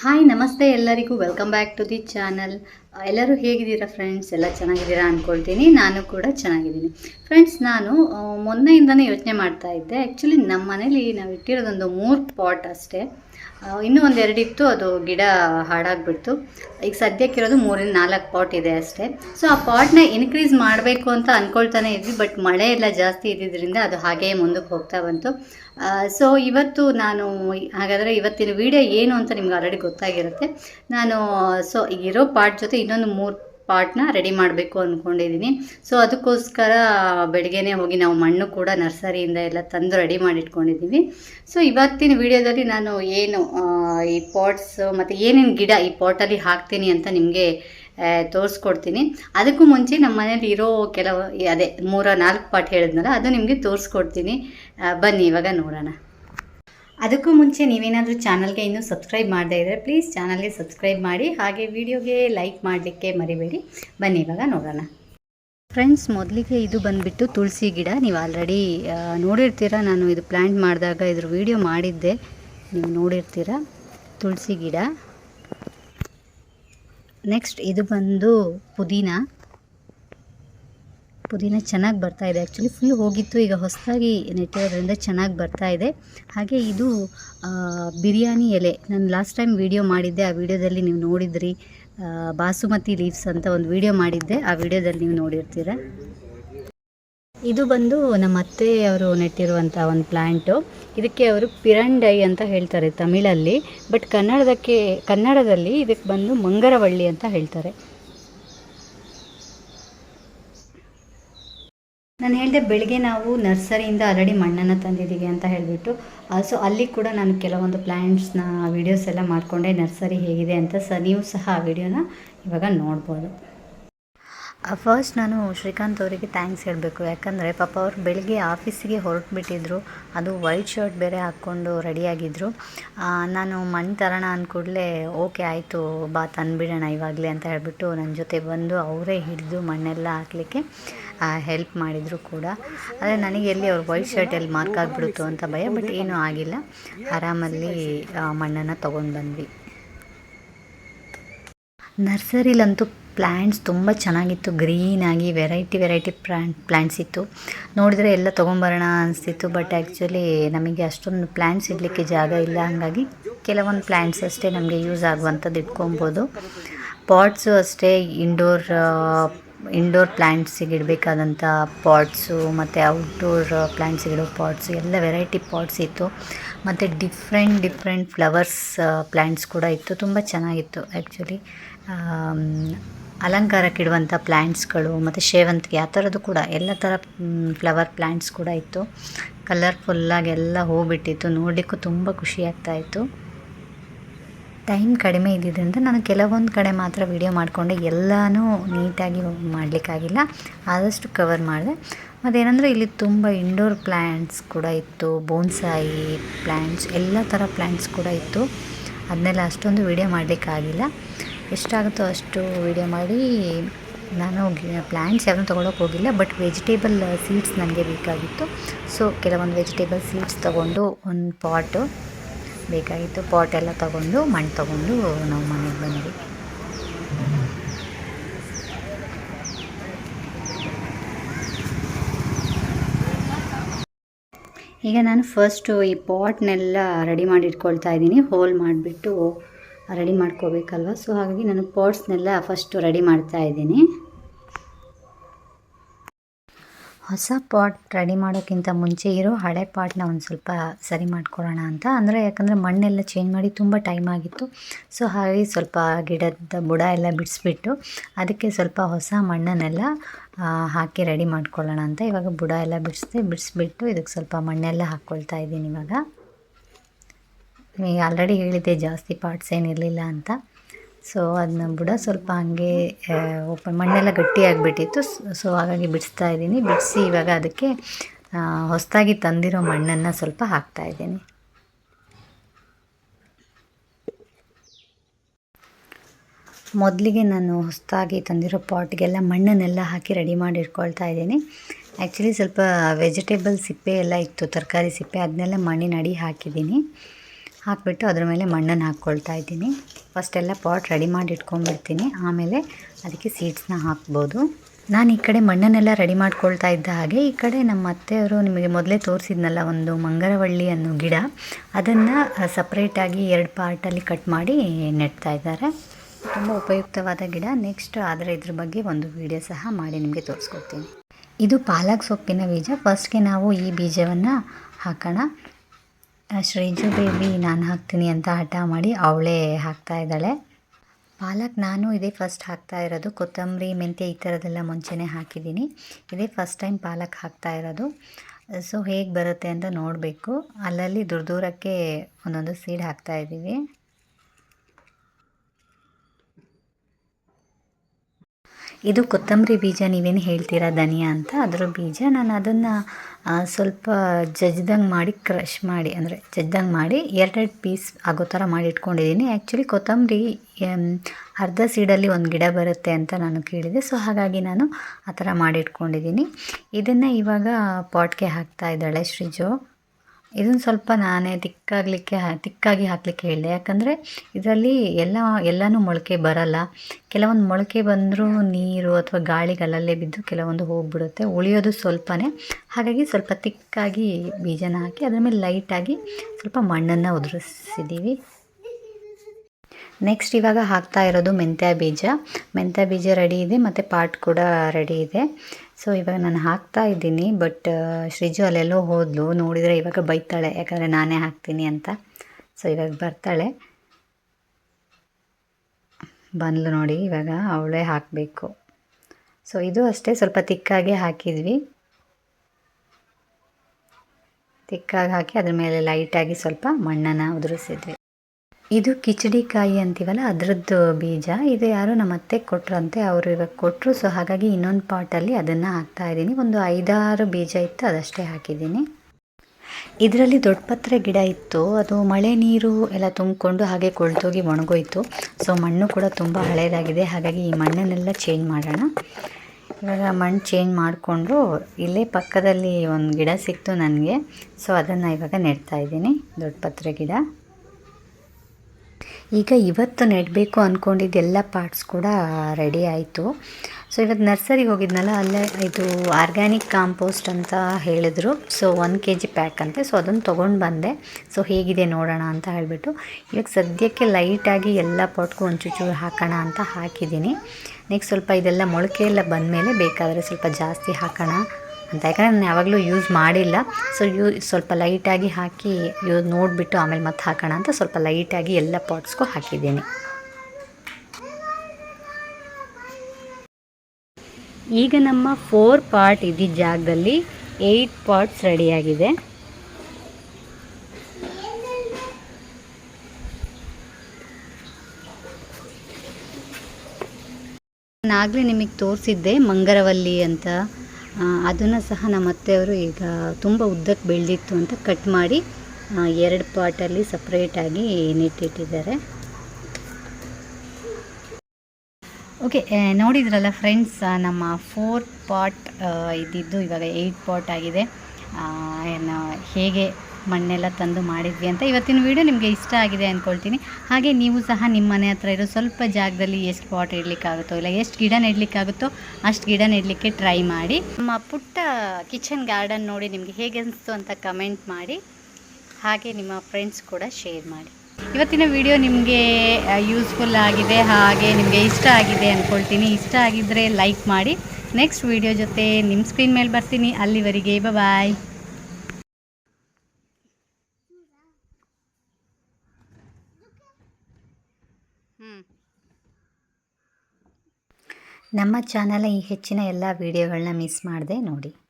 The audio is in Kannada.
ಹಾಯ್ ನಮಸ್ತೆ ಎಲ್ಲರಿಗೂ. Welcome back to the channel ಎಲ್ಲರೂ ಹೇಗಿದ್ದೀರಾ ಫ್ರೆಂಡ್ಸ್ ಎಲ್ಲ ಚೆನ್ನಾಗಿದ್ದೀರಾ ಅಂದ್ಕೊಳ್ತೀನಿ ನಾನು ಕೂಡ ಚೆನ್ನಾಗಿದ್ದೀನಿ. ಫ್ರೆಂಡ್ಸ್ ನಾನು ಮೊನ್ನೆಯಿಂದನೇ ಯೋಚನೆ ಮಾಡ್ತಾ ಇದ್ದೆ. ಆ್ಯಕ್ಚುಲಿ ನಮ್ಮ ಮನೇಲಿ ನಾವು ಇಟ್ಟಿರೋದೊಂದು ಮೂರು ಪಾಟ್ ಅಷ್ಟೇ. ಇನ್ನೂ ಒಂದು ಇತ್ತು ಅದು ಗಿಡ ಹಾಳಾಗ್ಬಿಡ್ತು. ಈಗ ಸದ್ಯಕ್ಕಿರೋದು ಮೂರಿಂದ ನಾಲ್ಕು ಪಾಟ್ ಇದೆ ಅಷ್ಟೇ. ಸೊ ಆ ಪಾಟ್ನ ಇನ್ಕ್ರೀಸ್ ಮಾಡಬೇಕು ಅಂತ ಅಂದ್ಕೊಳ್ತಾನೆ ಇದ್ವಿ ಬಟ್ ಮಳೆ ಎಲ್ಲ ಜಾಸ್ತಿ ಇದ್ದಿದ್ದರಿಂದ ಅದು ಹಾಗೇ ಮುಂದಕ್ಕೆ ಹೋಗ್ತಾ ಬಂತು. ಸೊ ಇವತ್ತು ನಾನು, ಹಾಗಾದರೆ ಇವತ್ತಿನ ವಿಡಿಯೋ ಏನು ಅಂತ ನಿಮ್ಗೆ ಆಲ್ರೆಡಿ ಗೊತ್ತಾಗಿರುತ್ತೆ. ನಾನು ಸೊ ಇರೋ ಪಾಟ್ ಜೊತೆ ಇನ್ನೊಂದು ಮೂರು ಪಾರ್ಟ್ನ ರೆಡಿ ಮಾಡಬೇಕು ಅಂದ್ಕೊಂಡಿದ್ದೀನಿ ಸೊ ಅದಕ್ಕೋಸ್ಕರ ಬೆಳಗ್ಗೆನೇ ಹೋಗಿ ನಾವು ಮಣ್ಣು ಕೂಡ ನರ್ಸರಿಯಿಂದ ಎಲ್ಲ ತಂದು ರೆಡಿ ಮಾಡಿಟ್ಕೊಂಡಿದ್ದೀವಿ ಸೊ ಇವತ್ತಿನ ವಿಡಿಯೋದಲ್ಲಿ ನಾನು ಏನು ಈ ಪಾಟ್ಸ್ ಮತ್ತು ಏನೇನು ಗಿಡ ಈ ಪಾಟಲ್ಲಿ ಹಾಕ್ತೀನಿ ಅಂತ ನಿಮಗೆ ತೋರಿಸ್ಕೊಡ್ತೀನಿ. ಅದಕ್ಕೂ ಮುಂಚೆ ನಮ್ಮ ಮನೇಲಿ ಇರೋ ಕೆಲವು, ಅದೇ ಮೂರ ನಾಲ್ಕು ಪಾಟ್ ಹೇಳಿದ್ನಲ್ಲ, ಅದು ನಿಮಗೆ ತೋರಿಸ್ಕೊಡ್ತೀನಿ. ಬನ್ನಿ, ಇವಾಗ ನೋಡೋಣ. ಅದಕ್ಕೂ ಮುಂಚೆ ನೀವೇನಾದರೂ ಚಾನಲ್ಗೆ ಇನ್ನೂ ಸಬ್ಸ್ಕ್ರೈಬ್ ಮಾಡದೇ ಇದ್ದರೆ ಪ್ಲೀಸ್ ಚಾನಲ್ಗೆ ಸಬ್ಸ್ಕ್ರೈಬ್ ಮಾಡಿ ಹಾಗೆ ವಿಡಿಯೋಗೆ ಲೈಕ್ ಮಾಡಲಿಕ್ಕೆ ಮರಿಬೇಡಿ. ಬನ್ನಿ ಇವಾಗ ನೋಡೋಣ. ಫ್ರೆಂಡ್ಸ್ ಮೊದಲಿಗೆ ಇದು ಬಂದುಬಿಟ್ಟು ತುಳಸಿ ಗಿಡ. ನೀವು ಆಲ್ರೆಡಿ ನೋಡಿರ್ತೀರ, ನಾನು ಇದು ಪ್ಲ್ಯಾಂಟ್ ಮಾಡಿದಾಗ ಇದ್ರ ವಿಡಿಯೋ ಮಾಡಿದ್ದೆ. ನೀವು ನೋಡಿರ್ತೀರ? ತುಳಸಿ ಗಿಡ. ನೆಕ್ಸ್ಟ್ ಇದು ಬಂದು ಪುದೀನ. ಪುದೀನ ಚೆನ್ನಾಗಿ ಬರ್ತಾ ಇದೆ. ಆ್ಯಕ್ಚುಲಿ ಫುಲ್ ಹೋಗಿತ್ತು, ಈಗ ಹೊಸದಾಗಿ ನೆಟ್ಟಿರೋದ್ರಿಂದ ಚೆನ್ನಾಗಿ ಬರ್ತಾ ಇದೆ. ಹಾಗೆ ಇದು ಬಿರಿಯಾನಿ ಎಲೆ. ನಾನು ಲಾಸ್ಟ್ ಟೈಮ್ ವೀಡಿಯೋ ಮಾಡಿದ್ದೆ, ಆ ವಿಡಿಯೋದಲ್ಲಿ ನೀವು ನೋಡಿದ್ರಿ. ಬಾಸುಮತಿ ಲೀವ್ಸ್ ಅಂತ ಒಂದು ವಿಡಿಯೋ ಮಾಡಿದ್ದೆ, ಆ ವಿಡಿಯೋದಲ್ಲಿ ನೀವು ನೋಡಿರ್ತೀರ. ಇದು ಬಂದು ನಮ್ಮ ಅತ್ತೆ ಅವರು ನೆಟ್ಟಿರುವಂಥ ಒಂದು ಪ್ಲ್ಯಾಂಟು ಇದಕ್ಕೆ ಅವರು ಪಿರಂಡೈ ಅಂತ ಹೇಳ್ತಾರೆ ತಮಿಳಲ್ಲಿ. ಬಟ್ ಕನ್ನಡದಕ್ಕೆ, ಕನ್ನಡದಲ್ಲಿ ಇದಕ್ಕೆ ಬಂದು ಮಂಗರವಳ್ಳಿ ಅಂತ ಹೇಳ್ತಾರೆ. ನಾನು ಹೇಳಿದೆ ಬೆಳಗ್ಗೆ ನಾವು ನರ್ಸರಿಯಿಂದ ಆಲ್ರೆಡಿ ಮಣ್ಣನ್ನು ತಂದಿದ್ದೀವಿ ಅಂತ ಹೇಳಿಬಿಟ್ಟು ಸೊ ಅಲ್ಲಿ ಕೂಡ ನಾನು ಕೆಲವೊಂದು ಪ್ಲ್ಯಾಂಟ್ಸ್ನ ವೀಡಿಯೋಸ್ ಎಲ್ಲ ಮಾಡಿಕೊಂಡೆ, ನರ್ಸರಿ ಹೇಗಿದೆ ಅಂತ ಸ, ನೀವು ಸಹ ಆ ವಿಡಿಯೋನ ಇವಾಗ ನೋಡ್ಬೋದು. ಫಸ್ಟ್ ನಾನು ಶ್ರೀಕಾಂತ್ ಅವರಿಗೆ ಥ್ಯಾಂಕ್ಸ್ ಹೇಳಬೇಕು. ಯಾಕಂದರೆ ಪಾಪ ಅವ್ರು ಬೆಳಿಗ್ಗೆ ಆಫೀಸಿಗೆ ಹೊರಟುಬಿಟ್ಟಿದ್ರು. ಅದು ವೈಟ್ ಶರ್ಟ್ ಬೇರೆ ಹಾಕ್ಕೊಂಡು ರೆಡಿಯಾಗಿದ್ದರು ನಾನು ಮಣ್ಣು ತರೋಣ ಅಂದ್ಕೂಡಲೇ ಓಕೆ ಆಯಿತು, ಬಾ ತಂದುಬಿಡೋಣ ಇವಾಗಲೇ ಅಂತ ಹೇಳಿಬಿಟ್ಟು ನನ್ನ ಜೊತೆ ಬಂದು ಅವರೇ ಹಿಡಿದು ಮಣ್ಣೆಲ್ಲ ಹಾಕಲಿಕ್ಕೆ ಹೆಲ್ಪ್ ಮಾಡಿದರು ಕೂಡ. ಆದರೆ ನನಗೆ ಎಲ್ಲಿ ಅವ್ರ ವೈಟ್ ಶರ್ಟಲ್ಲಿ ಮಾರ್ಕ್ ಆಗಿಬಿಡುತ್ತೋ ಅಂತ ಭಯ ಬಟ್ ಏನೂ ಆಗಿಲ್ಲ. ಆರಾಮಲ್ಲಿ ಮಣ್ಣನ್ನು ತೊಗೊಂಡು ಬಂದ್ವಿ. ನರ್ಸರಿಲಂತೂ ಪ್ಲ್ಯಾಂಟ್ಸ್ ತುಂಬ ಚೆನ್ನಾಗಿತ್ತು. ಗ್ರೀನಾಗಿ ವೆರೈಟಿ ವೆರೈಟಿ ಪ್ಲ್ಯಾಂಟ್ ಪ್ಲ್ಯಾಂಟ್ಸ್ ಇತ್ತು. ನೋಡಿದರೆ ಎಲ್ಲ ತೊಗೊಂಬರೋಣ ಅನಿಸ್ತಿತ್ತು ಬಟ್ ಆ್ಯಕ್ಚುಲಿ ನಮಗೆ ಅಷ್ಟೊಂದು ಪ್ಲ್ಯಾಂಟ್ಸ್ ಇಡಲಿಕ್ಕೆ ಜಾಗ ಇಲ್ಲ. ಹಾಗಾಗಿ ಕೆಲವೊಂದು ಪ್ಲ್ಯಾಂಟ್ಸ್ ಅಷ್ಟೇ ನಮಗೆ ಯೂಸ್ ಆಗುವಂಥದ್ದು ಇಟ್ಕೊಬೋದು. ಪಾಟ್ಸು ಅಷ್ಟೇ ಇಂಡೋರ್ ಇಂಡೋರ್ ಪ್ಲ್ಯಾಂಟ್ಸಿಗೆ ಇಡಬೇಕಾದಂಥ ಪಾಟ್ಸು ಮತ್ತು ಔಟ್ಡೋರ್ ಪ್ಲ್ಯಾಂಟ್ಸಿಗೆ ಇಡೋ ಪಾಟ್ಸು ಎಲ್ಲ ವೆರೈಟಿ ಪಾಟ್ಸ್ ಇತ್ತು. ಮತ್ತು ಡಿಫ್ರೆಂಟ್ ಡಿಫ್ರೆಂಟ್ ಫ್ಲವರ್ಸ್ ಪ್ಲ್ಯಾಂಟ್ಸ್ ಕೂಡ ಇತ್ತು. ತುಂಬ ಚೆನ್ನಾಗಿತ್ತು ಆ್ಯಕ್ಚುಲಿ ಅಲಂಕಾರಕ್ಕಿಡುವಂಥ ಪ್ಲ್ಯಾಂಟ್ಸ್ಗಳು ಮತ್ತು ಸೇವಂತಿಗೆ ಆ ಥರದ್ದು ಕೂಡ, ಎಲ್ಲ ಥರ ಫ್ಲವರ್ ಪ್ಲ್ಯಾಂಟ್ಸ್ ಕೂಡ ಇತ್ತು. ಕಲರ್ಫುಲ್ಲಾಗಿ ಎಲ್ಲ ಹೋಗ್ಬಿಟ್ಟಿತ್ತು. ನೋಡಲಿಕ್ಕೂ ತುಂಬ ಖುಷಿ ಆಗ್ತಾ ಇತ್ತು. ಟೈಮ್ ಕಡಿಮೆ ಇದ್ದಿದ್ದರಿಂದ ನಾನು ಕೆಲವೊಂದು ಕಡೆ ಮಾತ್ರ ವಿಡಿಯೋ ಮಾಡಿಕೊಂಡೆ. ಎಲ್ಲನೂ ನೀಟಾಗಿ ಮಾಡಲಿಕ್ಕಾಗಿಲ್ಲ. ಆದಷ್ಟು ಕವರ್ ಮಾಡಿದೆ. ಮತ್ತೇನಂದರೆ ಇಲ್ಲಿ ತುಂಬ ಇಂಡೋರ್ ಪ್ಲ್ಯಾಂಟ್ಸ್ ಕೂಡ ಇತ್ತು. ಬೋನ್ಸಾಯಿ ಪ್ಲ್ಯಾಂಟ್ಸ್ ಎಲ್ಲ ಥರ ಪ್ಲ್ಯಾಂಟ್ಸ್ ಕೂಡ ಇತ್ತು. ಅದನ್ನೆಲ್ಲ ಅಷ್ಟೊಂದು ವಿಡಿಯೋ ಮಾಡಲಿಕ್ಕಾಗಿಲ್ಲ. ಎಷ್ಟಾಗುತ್ತೋ ಅಷ್ಟು ವಿಡಿಯೋ ಮಾಡಿ ನಾನು ಪ್ಲ್ಯಾಂಟ್ಸ್ ಯಾರನ್ನೂ ತೊಗೊಳಕ್ಕೆ ಹೋಗಿಲ್ಲ. ಬಟ್ ವೆಜಿಟೇಬಲ್ ಸೀಡ್ಸ್ ನನಗೆ ಬೇಕಾಗಿತ್ತು. ಸೊ ಕೆಲವೊಂದು ವೆಜಿಟೇಬಲ್ ಸೀಡ್ಸ್ ತೊಗೊಂಡು ಒಂದು ಪಾಟು ಬೇಕಾಗಿತ್ತು ಪಾಟ್ ಎಲ್ಲ ತಗೊಂಡು ಮಣ್ಣು ತಗೊಂಡು ನಾವು ಮನೆಗೆ ಬಂದ್ವಿ. ಈಗ ನಾನು ಫಸ್ಟು ಈ ಪಾಟ್ನೆಲ್ಲ ರೆಡಿ ಮಾಡಿ ಇಟ್ಕೊಳ್ತಾ ಇದ್ದೀನಿ. ಹೋಲ್ ಮಾಡಿಬಿಟ್ಟು ರೆಡಿ ಮಾಡ್ಕೋಬೇಕಲ್ವ? ಸೊ ಹಾಗಾಗಿ ನಾನು ಪಾಟ್ಸ್ನೆಲ್ಲ ಫಸ್ಟು ರೆಡಿ ಮಾಡ್ತಾ ಇದ್ದೀನಿ. ಹೊಸ ಪಾಟ್ ರೆಡಿ ಮಾಡೋಕ್ಕಿಂತ ಮುಂಚೆ ಇರೋ ಹಳೆ ಪಾಟ್ನ ಒಂದು ಸ್ವಲ್ಪ ಸರಿ ಮಾಡ್ಕೊಳ್ಳೋಣ ಅಂತ. ಅಂದರೆ ಯಾಕಂದರೆ ಮಣ್ಣೆಲ್ಲ ಚೇಂಜ್ ಮಾಡಿ ತುಂಬ ಟೈಮ್ ಆಗಿತ್ತು. ಸೊ ಹಾಗೆ ಸ್ವಲ್ಪ ಗಿಡದ ಬುಡ ಎಲ್ಲ ಬಿಡಿಸ್ಬಿಟ್ಟು ಅದಕ್ಕೆ ಸ್ವಲ್ಪ ಹೊಸ ಮಣ್ಣನ್ನೆಲ್ಲ ಹಾಕಿ ರೆಡಿ ಮಾಡ್ಕೊಳ್ಳೋಣ ಅಂತ. ಇವಾಗ ಬುಡ ಎಲ್ಲ ಬಿಡಿಸ್ದೆ, ಬಿಡಿಸ್ಬಿಟ್ಟು ಇದಕ್ಕೆ ಸ್ವಲ್ಪ ಮಣ್ಣೆಲ್ಲ ಹಾಕ್ಕೊಳ್ತಾ ಇದ್ದೀನಿ ಇವಾಗ. ಆಲ್ರೆಡಿ ಹೇಳಿದ್ದೆ ಜಾಸ್ತಿ ಪಾರ್ಟ್ಸ್ ಏನಿರಲಿಲ್ಲ ಅಂತ. ಸೊ ಅದನ್ನ ಬುಡ ಸ್ವಲ್ಪ ಹಂಗೆ ಓಪನ್ ಮಣ್ಣೆಲ್ಲ ಗಟ್ಟಿಯಾಗಿಬಿಟ್ಟಿತ್ತು ಸೊ ಹಾಗಾಗಿ ಬಿಡಿಸ್ತಾ ಇದ್ದೀನಿ. ಬಿಡಿಸಿ ಇವಾಗ ಅದಕ್ಕೆ ಹೊಸದಾಗಿ ತಂದಿರೋ ಮಣ್ಣನ್ನು ಸ್ವಲ್ಪ ಹಾಕ್ತಾ ಇದ್ದೀನಿ. ಮೊದಲಿಗೆ ನಾನು ಹೊಸದಾಗಿ ತಂದಿರೋ ಪಾಟ್ಗೆಲ್ಲ ಮಣ್ಣನ್ನೆಲ್ಲ ಹಾಕಿ ರೆಡಿ ಮಾಡಿ ಇಟ್ಕೊಳ್ತಾ ಇದ್ದೀನಿ. ಆ್ಯಕ್ಚುಲಿ ಸ್ವಲ್ಪ ವೆಜಿಟೇಬಲ್ ಸಿಪ್ಪೆ ಎಲ್ಲ ಇತ್ತು, ತರಕಾರಿ ಸಿಪ್ಪೆ, ಅದನ್ನೆಲ್ಲ ಮಣ್ಣಿನ ಅಡಿ ಹಾಕಿದ್ದೀನಿ. ಹಾಕಿಬಿಟ್ಟು ಅದ್ರ ಮೇಲೆ ಮಣ್ಣನ್ನು ಹಾಕ್ಕೊಳ್ತಾ ಇದ್ದೀನಿ. ಫಸ್ಟ್ ಎಲ್ಲ ಪಾಟ್ ರೆಡಿ ಮಾಡಿ ಇಟ್ಕೊಂಡ್ಬಿಡ್ತೀನಿ. ಆಮೇಲೆ ಅದಕ್ಕೆ ಸೀಡ್ಸ್ನ ಹಾಕ್ಬೋದು. ನಾನು ಈ ಕಡೆ ಮಣ್ಣನ್ನೆಲ್ಲ ರೆಡಿ ಮಾಡ್ಕೊಳ್ತಾ ಇದ್ದ ಹಾಗೆ ಈ ಕಡೆ ನಮ್ಮ ಅತ್ತೆಯವರು ನಿಮಗೆ ಮೊದಲೇ ತೋರಿಸಿದ್ನಲ್ಲ ಒಂದು ಮಂಗರವಳ್ಳಿ ಅನ್ನೋ ಗಿಡ. ಅದನ್ನು ಸಪ್ರೇಟಾಗಿ ಎರಡು ಪಾರ್ಟಲ್ಲಿ ಕಟ್ ಮಾಡಿ ನೆಡ್ತಾ ಇದ್ದಾರೆ. ತುಂಬ ಉಪಯುಕ್ತವಾದ ಗಿಡ. ನೆಕ್ಸ್ಟ್ ಆದರೆ ಇದ್ರ ಬಗ್ಗೆ ಒಂದು ವಿಡಿಯೋ ಸಹ ಮಾಡಿ ನಿಮಗೆ ತೋರಿಸ್ಕೊಡ್ತೀನಿ. ಇದು ಪಾಲಕ್ ಸೊಪ್ಪಿನ ಬೀಜ. ಫಸ್ಟ್ಗೆ ನಾವು ಈ ಬೀಜವನ್ನು ಹಾಕೋಣ. ಶ್ರೀಜು ಬೇಬಿ ನಾನು ಹಾಕ್ತೀನಿ ಅಂತ ಹಠ ಮಾಡಿ ಅವಳೇ ಹಾಕ್ತಾ ಇದ್ದಾಳೆ. ಪಾಲಕ್ ನಾನು ಇದೇ ಫಸ್ಟ್ ಹಾಕ್ತಾ ಇರೋದು. ಕೊತ್ತಂಬರಿ, ಮೆಂತ್ಯ ಈ ಥರದ್ದೆಲ್ಲ ಮುಂಚೆನೇ ಹಾಕಿದ್ದೀನಿ. ಇದೇ ಫಸ್ಟ್ ಟೈಮ್ ಪಾಲಕ್ ಹಾಕ್ತಾ ಇರೋದು. ಸೊ ಹೇಗೆ ಬರುತ್ತೆ ಅಂತ ನೋಡಬೇಕು. ಅಲ್ಲಲ್ಲಿ ದೂರ ದೂರಕ್ಕೆ ಒಂದೊಂದು ಸೀಡ್ ಹಾಕ್ತಾ ಇದ್ದೀವಿ. ಇದು ಕೊತ್ತಂಬರಿ ಬೀಜ ನೀವೇನು ಹೇಳ್ತೀರಾ ಧನಿಯಾ ಅಂತ? ಅದರ ಬೀಜ ನಾನು ಅದನ್ನು ಸ್ವಲ್ಪ ಜಜ್ದಂಗೆ ಮಾಡಿ ಕ್ರಷ್ ಮಾಡಿ, ಅಂದರೆ ಜಜ್ದಂಗೆ ಮಾಡಿ ಎರಡೆರಡು ಪೀಸ್ ಆಗೋ ಥರ ಮಾಡಿ ಇಟ್ಕೊಂಡಿದ್ದೀನಿ. ಆ್ಯಕ್ಚುಲಿ ಕೊತ್ತಂಬರಿ ಅರ್ಧ ಸೀಡಲ್ಲಿ ಒಂದು ಗಿಡ ಬರುತ್ತೆ ಅಂತ ನಾನು ಕೇಳಿದೆ. ಸೊ ಹಾಗಾಗಿ ನಾನು ಆ ಥರ ಮಾಡಿಟ್ಕೊಂಡಿದ್ದೀನಿ ಇದನ್ನು ಇವಾಗ ಪಾಟ್ಗೆ ಹಾಕ್ತಾ ಇದ್ದಾಳೆ ಶ್ರೀಜು. ಇದನ್ನು ಸ್ವಲ್ಪ ನಾನೇ ತಿಕ್ಕಾಗಲಿಕ್ಕೆ ತಿಕ್ಕಾಗಿ ಹಾಕಲಿಕ್ಕೆ ಹೇಳಿದೆ. ಯಾಕಂದರೆ ಇದರಲ್ಲಿ ಎಲ್ಲ, ಎಲ್ಲನೂ ಮೊಳಕೆ ಬರಲ್ಲ. ಕೆಲವೊಂದು ಮೊಳಕೆ ಬಂದರೂ ನೀರು ಅಥವಾ ಗಾಳಿಗಳಲ್ಲೇ ಬಿದ್ದು ಕೆಲವೊಂದು ಹೋಗ್ಬಿಡುತ್ತೆ. ಉಳಿಯೋದು ಸ್ವಲ್ಪನೇ. ಹಾಗಾಗಿ ಸ್ವಲ್ಪ ತಿಕ್ಕಾಗಿ ಬೀಜನ ಹಾಕಿ ಅದ್ರ ಮೇಲೆ ಲೈಟಾಗಿ ಸ್ವಲ್ಪ ಮಣ್ಣನ್ನು ಉದುರಿಸಿದ್ದೀವಿ. ನೆಕ್ಸ್ಟ್ ಇವಾಗ ಹಾಕ್ತಾ ಇರೋದು ಮೆಂತ್ಯ ಬೀಜ. ಮೆಂತ್ಯ ಬೀಜ ರೆಡಿ ಇದೆ, ಮತ್ತು ಪಾಟ್ ಕೂಡ ರೆಡಿ ಇದೆ. ಸೊ ಇವಾಗ ನಾನು ಹಾಕ್ತಾ ಇದ್ದೀನಿ ಬಟ್ ಶ್ರೀಜು ಅಲ್ಲೆಲ್ಲೋ ಹೋದ್ಲು, ನೋಡಿದರೆ ಇವಾಗ ಬೈತಾಳೆ, ಯಾಕಂದರೆ ನಾನೇ ಹಾಕ್ತೀನಿ ಅಂತ. ಸೊ ಇವಾಗ ಬರ್ತಾಳೆ. ಬಂದ್ಲು ನೋಡಿ, ಇವಾಗ ಅವಳೇ ಹಾಕಬೇಕು. ಸೊ ಇದು ಅಷ್ಟೇ, ಸ್ವಲ್ಪ ತಿಕ್ಕಾಗೆ ಹಾಕಿದ್ವಿ. ತಿಕ್ಕಾಗಿ ಹಾಕಿ ಅದ್ರ ಮೇಲೆ ಲೈಟಾಗಿ ಸ್ವಲ್ಪ ಮಣ್ಣನ್ನು ಉದುರಿಸಿದ್ವಿ. ಇದು ಕಿಚಡಿಕಾಯಿ ಅಂತೀವಲ್ಲ, ಅದರದ್ದು ಬೀಜ. ಇದು ಯಾರು ನಮ್ಮ ಅತ್ತೆ ಕೊಟ್ರಂತೆ, ಅವರು ಇವಾಗ ಕೊಟ್ಟರು ಸೊ ಹಾಗಾಗಿ ಇನ್ನೊಂದು ಪಾಟಲ್ಲಿ ಅದನ್ನು ಹಾಕ್ತಾ ಇದ್ದೀನಿ. ಒಂದು ಐದಾರು ಬೀಜ ಇತ್ತು, ಅದಷ್ಟೇ ಹಾಕಿದ್ದೀನಿ. ಇದರಲ್ಲಿ ದೊಡ್ಡಪತ್ರೆ ಗಿಡ ಇತ್ತು. ಅದು ಮಳೆ ನೀರು ಎಲ್ಲ ತುಂಬಿಕೊಂಡು ಹಾಗೆ ಕೊಳ್ತೋಗಿ ಒಣಗೋಯ್ತು. ಸೊ ಮಣ್ಣು ಕೂಡ ತುಂಬ ಹಳೇದಾಗಿದೆ. ಹಾಗಾಗಿ ಈ ಮಣ್ಣನ್ನೆಲ್ಲ ಚೇಂಜ್ ಮಾಡೋಣ. ಇವಾಗ ಮಣ್ಣು ಚೇಂಜ್ ಮಾಡಿಕೊಂಡು ಇಲ್ಲೇ ಪಕ್ಕದಲ್ಲಿ ಒಂದು ಗಿಡ ಸಿಕ್ತು ನನಗೆ. ಸೊ ಅದನ್ನು ಇವಾಗ ನೆಡ್ತಾ ಇದ್ದೀನಿ, ದೊಡ್ಡಪತ್ರೆ ಗಿಡ. ಈಗ ಇವತ್ತು ನೆಡಬೇಕು ಅಂದ್ಕೊಂಡಿದ್ದ ಎಲ್ಲ ಪಾರ್ಟ್ಸ್ ಕೂಡ ರೆಡಿ ಆಯಿತು. ಸೊ ಇವತ್ತು ನರ್ಸರಿಗೆ ಹೋಗಿದ್ನಲ್ಲ, ಅಲ್ಲೇ ಇದು ಆರ್ಗ್ಯಾನಿಕ್ ಕಾಂಪೋಸ್ಟ್ ಅಂತ ಹೇಳಿದರು. So one K G pack ಅಂತೆ. ಸೊ ಅದನ್ನು ತೊಗೊಂಡು ಬಂದೆ. ಸೊ ಹೇಗಿದೆ ನೋಡೋಣ ಅಂತ ಹೇಳಿಬಿಟ್ಟು. ಇವಾಗ ಸದ್ಯಕ್ಕೆ ಲೈಟಾಗಿ ಎಲ್ಲ ಪಾಟ್ಗೂ ಒಂಚೂಚೂರು ಹಾಕೋಣ ಅಂತ ಹಾಕಿದ್ದೀನಿ. ನೆಕ್ಸ್ಟ್ ಸ್ವಲ್ಪ ಇದೆಲ್ಲ ಮೊಳಕೆ ಎಲ್ಲ ಬಂದಮೇಲೆ ಬೇಕಾದರೆ ಸ್ವಲ್ಪ ಜಾಸ್ತಿ ಹಾಕೋಣ. ಅಂತ. ಯಾಕಂದರೆ ನಾನು ಯಾವಾಗಲೂ ಯೂಸ್ ಮಾಡಿಲ್ಲ. ಸೊ ಯೂ, ಸ್ವಲ್ಪ ಲೈಟಾಗಿ ಹಾಕಿ ಯೂ ನೋಡಿಬಿಟ್ಟು ಆಮೇಲೆ ಮತ್ತೆ ಹಾಕೋಣ ಅಂತ ಸ್ವಲ್ಪ ಲೈಟಾಗಿ ಎಲ್ಲ ಪಾಟ್ಸ್ಗೂ ಹಾಕಿದ್ದೀನಿ. ಈಗ ನಮ್ಮ ಫೋರ್ ಪಾರ್ಟ್ ಇದ್ದಿದ್ದ ಜಾಗದಲ್ಲಿ ಏಯ್ಟ್ ಪಾರ್ಟ್ಸ್ ರೆಡಿಯಾಗಿದೆ ನಾಗಲೇ ನಿಮಗೆ ತೋರಿಸಿದ್ದೆ ಮಂಗರವಲ್ಲಿ ಅಂತ. ಅದನ್ನು ಸಹ ನಮ್ಮ ಅತ್ತೆಯವರು ಈಗ ತುಂಬ ಉದ್ದಕ್ಕೆ ಬೆಳೆದಿತ್ತು ಅಂತ ಕಟ್ ಮಾಡಿ ಎರಡು ಪಾಟಲ್ಲಿ ಸಪ್ರೇಟಾಗಿ ನೆಟ್ಟಿಟ್ಟಿದ್ದಾರೆ. ಓಕೆ ನೋಡಿದ್ರಲ್ಲ ಫ್ರೆಂಡ್ಸ್ ನಮ್ಮ ಫೋರ್ ಪಾಟ್ ಇದ್ದಿದ್ದು ಇವಾಗ ಏಯ್ಟ್ ಪಾಟ್ ಆಗಿದೆ. ಹೇಗೆ ಮಣ್ಣೆಲ್ಲ ತಂದು ಮಾಡಿದ್ವಿ ಅಂತ ಇವತ್ತಿನ ವಿಡಿಯೋ ನಿಮಗೆ ಇಷ್ಟ ಆಗಿದೆ ಅಂದ್ಕೊಳ್ತೀನಿ ಹಾಗೆ ನೀವು ಸಹ ನಿಮ್ಮ ಮನೆ ಹತ್ರ ಇರೋ ಸ್ವಲ್ಪ ಜಾಗದಲ್ಲಿ ಎಷ್ಟು ಪಾಟ್ ಇಡಲಿಕ್ಕಾಗುತ್ತೋ ಇಲ್ಲ ಎಷ್ಟು ಗಿಡ ನೆಡಲಿಕ್ಕಾಗುತ್ತೋ ಅಷ್ಟು ಗಿಡ ನೆಡಲಿಕ್ಕೆ ಟ್ರೈ ಮಾಡಿ. ನಮ್ಮ ಪುಟ್ಟ ಕಿಚನ್ ಗಾರ್ಡನ್ ನೋಡಿ ನಿಮಗೆ ಹೇಗೆ ಅನಿಸ್ತು ಅಂತ ಕಮೆಂಟ್ ಮಾಡಿ. ಹಾಗೆ ನಿಮ್ಮ ಫ್ರೆಂಡ್ಸ್ ಕೂಡ ಶೇರ್ ಮಾಡಿ. ಇವತ್ತಿನ ವಿಡಿಯೋ ನಿಮಗೆ ಯೂಸ್ಫುಲ್ ಆಗಿದೆ, ಹಾಗೆ ನಿಮಗೆ ಇಷ್ಟ ಆಗಿದೆ ಅಂದ್ಕೊಳ್ತೀನಿ ಇಷ್ಟ ಆಗಿದ್ದರೆ ಲೈಕ್ ಮಾಡಿ. ನೆಕ್ಸ್ಟ್ ವಿಡಿಯೋ ಜೊತೆ ನಿಮ್ಮ ಸ್ಕ್ರೀನ್ ಮೇಲೆ ಬರ್ತೀನಿ. ಅಲ್ಲಿವರೆಗೆ ಬಾಯ್ ನಮ್ಮ ಚಾನಲ್ ಈ ಹೆಚ್ಚಿನ ಎಲ್ಲ ವಿಡಿಯೋಗಳನ್ನ ಮಿಸ್ ಮಾಡದೆ ನೋಡಿ.